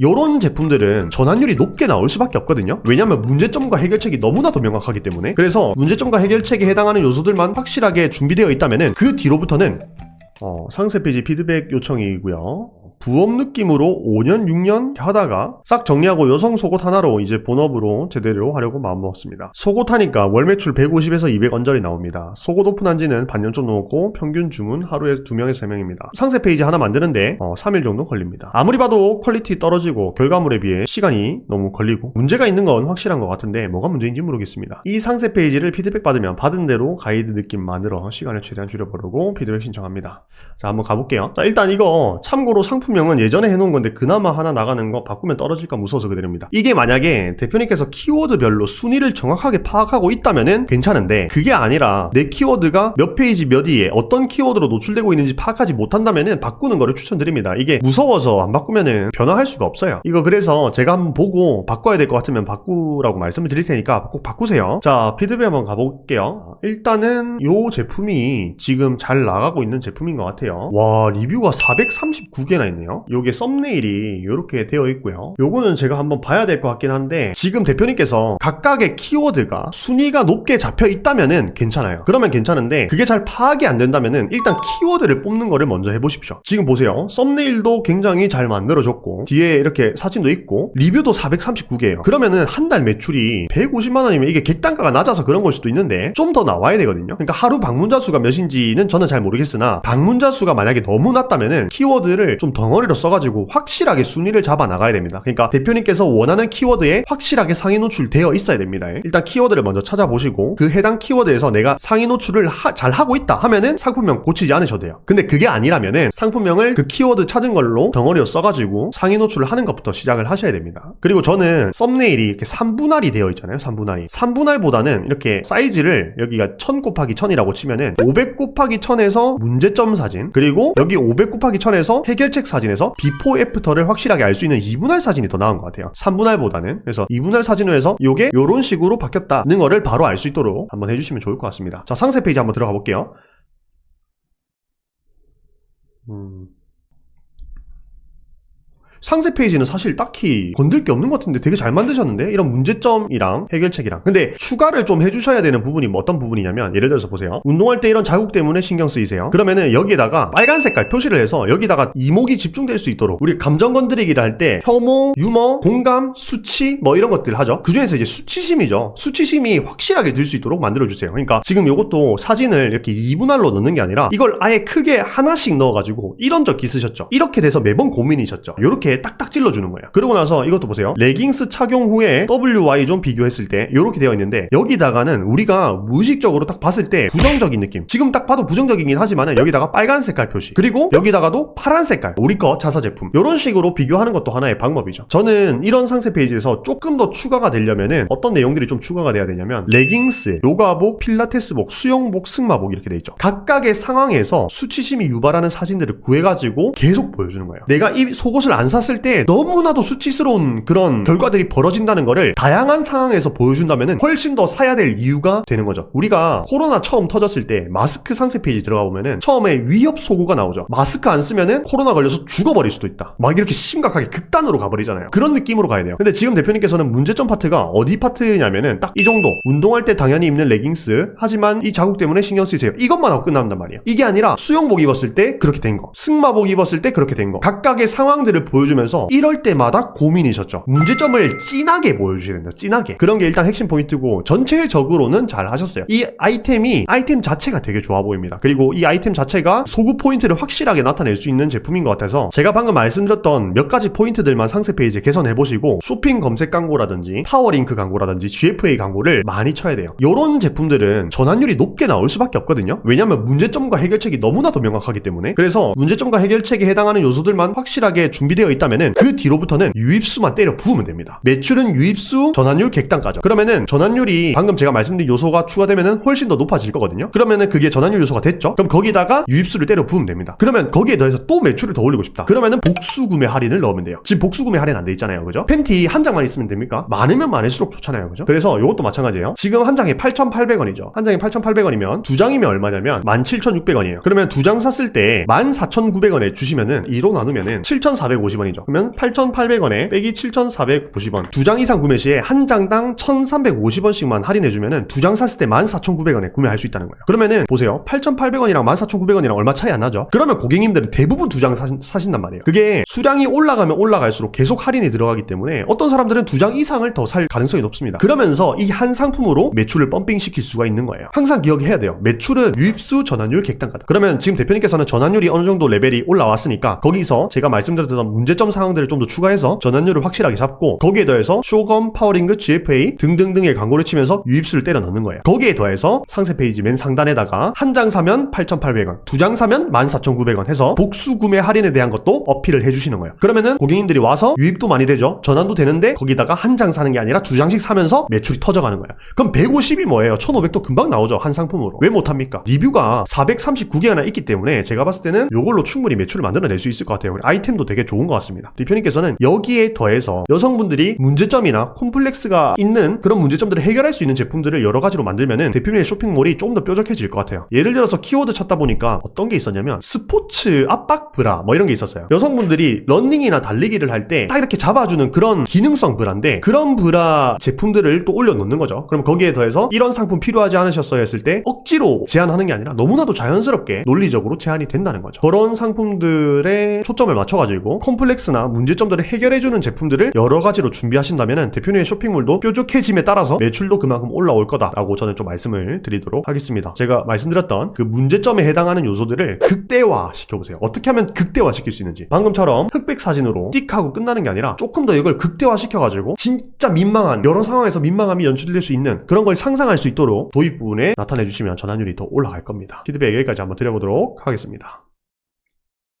이런 제품들은 전환율이 높게 나올 수밖에 없거든요. 왜냐하면 문제점과 해결책이 너무나도 명확하기 때문에. 그래서 문제점과 해결책에 해당하는 요소들만 확실하게 준비되어 있다면은 그 뒤로부터는 어, 상세 페이지 피드백 요청이고요. 부업 느낌으로 5년, 6년 하다가 싹 정리하고 여성 속옷 하나로 이제 본업으로 제대로 하려고 마음먹었습니다. 속옷 하니까 월 매출 150에서 200 언저리 나옵니다. 속옷 오픈한 지는 반년 좀 넘었고 평균 주문 하루에 2명에서 3명입니다. 상세 페이지 하나 만드는데 어, 3일 정도 걸립니다. 아무리 봐도 퀄리티 떨어지고 결과물에 비해 시간이 너무 걸리고 문제가 있는 건 확실한 것 같은데 뭐가 문제인지 모르겠습니다. 이 상세 페이지를 피드백 받으면 받은 대로 가이드 느낌 만들어 시간을 최대한 줄여보려고 피드백 신청합니다. 자 한번 가볼게요. 자 일단 이거 참고로 상품 명은 예전에 해놓은 건데 그나마 하나 나가는 거 바꾸면 떨어질까 무서워서 그대로입니다. 이게 만약에 대표님께서 키워드별로 순위를 정확하게 파악하고 있다면은 괜찮은데 그게 아니라 내 키워드가 몇 페이지 몇 위에 어떤 키워드로 노출되고 있는지 파악하지 못한다면은 바꾸는 거를 추천드립니다. 이게 무서워서 안 바꾸면은 변화할 수가 없어요. 이거 그래서 제가 한번 보고 바꿔야 될 것 같으면 바꾸라고 말씀을 드릴 테니까 꼭 바꾸세요. 자 피드백 한번 가볼게요. 일단은 요 제품이 지금 잘 나가고 있는 제품인 것 같아요. 와 리뷰가 439개나 있네 요. 요게 썸네일이 이렇게 되어 있고요. 요거는 제가 한번 봐야 될 것 같긴 한데 지금 대표님께서 각각의 키워드가 순위가 높게 잡혀 있다면은 괜찮아요. 그러면 괜찮은데 그게 잘 파악이 안 된다면은 일단 키워드를 뽑는 거를 먼저 해보십시오. 지금 보세요. 썸네일도 굉장히 잘 만들어졌고 뒤에 이렇게 사진도 있고 리뷰도 439개예요. 그러면은 한 달 매출이 150만 원이면 이게 객단가가 낮아서 그런 걸 수도 있는데 좀 더 나와야 되거든요. 그러니까 하루 방문자 수가 몇인지는 저는 잘 모르겠으나 방문자 수가 만약에 너무 낮다면은 키워드를 좀 덩어리로 써가지고 확실하게 순위를 잡아 나가야 됩니다. 그러니까 대표님께서 원하는 키워드에 확실하게 상위 노출되어 있어야 됩니다. 일단 키워드를 먼저 찾아보시고 그 해당 키워드에서 내가 상위 노출을 하- 잘 하고 있다 하면은 상품명 고치지 않으셔도 돼요. 근데 그게 아니라면은 상품명을 그 키워드 찾은 걸로 덩어리로 써가지고 상위 노출을 하는 것부터 시작을 하셔야 됩니다. 그리고 저는 썸네일이 이렇게 3분할이 되어 있잖아요. 3분할이. 3분할보다는 이렇게 사이즈를 여기가 1000 곱하기 1000이라고 치면은 500 곱하기 1000에서 문제점 사진 그리고 여기 500 곱하기 1000에서 해결책 사진 에서 비포 애프터를 확실하게 알 수 있는 2분할 사진이 더 나은 것 같아요. 3분할보다는. 그래서 2분할 사진으로 해서 요게 요런 식으로 바뀌었다는 거를 바로 알 수 있도록 한번 해주시면 좋을 것 같습니다. 자, 상세 페이지 한번 들어가 볼게요. 음. 상세 페이지는 사실 딱히 건들 게 없는 것 같은데 되게 잘 만드셨는데? 이런 문제점이랑 해결책이랑. 근데 추가를 좀 해주셔야 되는 부분이 뭐 어떤 부분이냐면 예를 들어서 보세요. 운동할 때 이런 자국 때문에 신경 쓰이세요. 그러면은 여기에다가 빨간 색깔 표시를 해서 여기다가 이목이 집중될 수 있도록 우리 감정 건드리기를 할 때 혐오, 유머, 공감, 수치 뭐 이런 것들 하죠. 그 중에서 이제 수치심이죠. 수치심이 확실하게 들 수 있도록 만들어주세요. 그러니까 지금 요것도 사진을 이렇게 2분할로 넣는 게 아니라 이걸 아예 크게 하나씩 넣어가지고 이런 적이 있으셨죠? 이렇게 돼서 매번 고민이셨죠? 요렇게 딱딱 찔러주는 거예요. 그러고 나서 이것도 보세요. 레깅스 착용 후에 WY 좀 비교했을 때 이렇게 되어 있는데 여기다가는 우리가 무의식적으로 딱 봤을 때 부정적인 느낌. 지금 딱 봐도 부정적이긴 하지만은 여기다가 빨간 색깔 표시. 그리고 여기다가도 파란 색깔. 우리 거 자사 제품. 이런 식으로 비교하는 것도 하나의 방법이죠. 저는 이런 상세 페이지에서 조금 더 추가가 되려면은 어떤 내용들이 좀 추가가 돼야 되냐면 레깅스, 요가복, 필라테스복, 수영복, 승마복 이렇게 돼 있죠. 각각의 상황에서 수치심이 유발하는 사진들을 구해가지고 계속 보여주는 거예요. 내가 이 속옷을 안 샀을 때 너무나도 수치스러운 그런 결과들이 벌어진다는 거를 다양한 상황에서 보여준다면 훨씬 더 사야 될 이유가 되는 거죠. 우리가 코로나 처음 터졌을 때 마스크 상세 페이지 들어가 보면은 처음에 위협 소고가 나오죠. 마스크 안 쓰면은 코로나 걸려서 죽어버릴 수도 있다. 막 이렇게 심각하게 극단으로 가버리잖아요. 그런 느낌으로 가야 돼요. 근데 지금 대표님께서는 문제점 파트가 어디 파트냐면은 딱 이 정도. 운동할 때 당연히 입는 레깅스. 하지만 이 자국 때문에 신경 쓰이세요. 이것만 하고 끝난단 말이에요. 이게 아니라 수영복 입었을 때 그렇게 된 거. 승마복 입었을 때 그렇게 된 거. 각각의 상황들을 보여주 면서 이럴 때마다 고민이셨죠. 문제점을 진하게 된다. 진하게. 그런 게 일단 핵심 포인트고 전체적으로는 잘 하셨어요. 이 아이템이 아이템 자체가 되게 좋아 보입니다. 그리고 이 아이템 자체가 소구 포인트를 확실하게 나타낼 수 있는 제품인 것 같아서 제가 방금 말씀드렸던 몇 가지 포인트들만 상세 페이지에 개선해 보시고 쇼핑 검색 광고라든지 파워링크 광고라든지 GFA 광고를 많이 쳐야 돼요. 이런 제품들은 전환율이 높게 나올 수밖에 없거든요. 왜냐하면 문제점과 해결책이 너무나도 명확하기 때문에 그래서 문제점과 해결책에 해당하는 요소들만 확실하게 준비되어 있다 면은 그 뒤로부터는 유입수만 때려 부으면 됩니다. 매출은 유입수, 전환율, 객단가죠. 그러면은 전환율이 방금 제가 말씀드린 요소가 추가되면은 훨씬 더 높아질 거거든요. 그러면은 그게 전환율 요소가 됐죠. 그럼 거기다가 유입수를 때려 부으면 됩니다. 그러면 거기에 더해서 또 매출을 더 올리고 싶다. 그러면은 복수 구매 할인을 넣으면 돼요. 지금 복수 구매 할인 안 돼 있잖아요. 그죠? 팬티 한 장만 있으면 됩니까? 많으면 많을수록 좋잖아요. 그죠? 그래서 이것도 마찬가지예요. 지금 한 장에 8,800원이죠. 한 장에 8,800원이면 두 장이면 얼마냐면 17,600원이에요. 그러면 두 장 샀을 때 14,900원에 주시면은 2로 나누면은 7,450원이 원이죠. 그러면 8,800원에 빼기 7,490원. 두 장 이상 구매 시에 한 장당 1,350원씩만 할인해주면은 두 장 샀을 때 14,900원에 구매할 수 있다는 거예요. 그러면은 보세요. 8,800원이랑 14,900원이랑 얼마 차이 안 나죠? 그러면 고객님들은 대부분 두 장 사신단 말이에요. 그게 수량이 올라가면 올라갈수록 계속 할인이 들어가기 때문에 어떤 사람들은 두 장 이상을 더 살 가능성이 높습니다. 그러면서 이 한 상품으로 매출을 펌핑시킬 수가 있는 거예요. 항상 기억해야 돼요. 매출은 유입수 전환율 객단가다. 그러면 지금 대표님께서는 전환율이 어느 정도 레벨이 올라왔으니까 거기서 제가 말씀드렸던 문제 점 상황들을 좀 더 추가해서 전환율을 확실하게 잡고 거기에 더해서 쇼검, 파워링그, GFA 등등등의 광고를 치면서 유입수를 때려 넣는 거예요. 거기에 더해서 상세 페이지 맨 상단에다가 한 장 사면 8,800원, 두 장 사면 14,900원 해서 복수 구매 할인에 대한 것도 어필을 해주시는 거예요. 그러면은 고객님들이 와서 유입도 많이 되죠. 전환도 되는데 거기다가 한 장 사는 게 아니라 두 장씩 사면서 매출이 터져가는 거예요. 그럼 150이 뭐예요? 1,500도 금방 나오죠. 한 상품으로. 왜 못합니까? 리뷰가 439개나 있기 때문에 제가 봤을 때는 이걸로 충분히 매출을 만들어낼 수 있을 것 같아요. 아이템도 되게 좋은 것 같습니다. 대표님께서는 여기에 더해서 여성분들이 문제점이나 콤플렉스가 있는 그런 문제점들을 해결할 수 있는 제품들을 여러 가지로 만들면은 대표님의 쇼핑몰이 조금 더 뾰족해질 것 같아요. 예를 들어서 키워드 찾다 보니까 어떤 게 있었냐면 스포츠 압박 브라 뭐 이런 게 있었어요. 여성분들이 런닝이나 달리기를 할 때 딱 이렇게 잡아주는 그런 기능성 브라인데 그런 브라 제품들을 또 올려놓는 거죠. 그럼 거기에 더해서 이런 상품 필요하지 않으셨어요 했을 때 억지로 제한하는 게 아니라 너무나도 자연스럽게 논리적으로 제한이 된다는 거죠. 그런 상품들에 초점을 맞춰가지고 콤플렉스나 문제점들을 해결해주는 제품들을 여러 가지로 준비하신다면 대표님의 쇼핑몰도 뾰족해짐에 따라서 매출도 그만큼 올라올 거다라고 저는 좀 말씀을 드리도록 하겠습니다. 제가 말씀드렸던 그 문제점에 해당하는 요소들을 극대화 시켜보세요. 어떻게 하면 극대화 시킬 수 있는지. 방금처럼 흑백 사진으로 띡 하고 끝나는 게 아니라 조금 더 이걸 극대화 시켜가지고 진짜 민망한 여러 상황에서 민망함이 연출될 수 있는 그런 걸 상상할 수 있도록 도입 부분에 나타내 주시면 전환율이 더 올라갈 겁니다. 피드백 여기까지 한번 드려보도록 하겠습니다.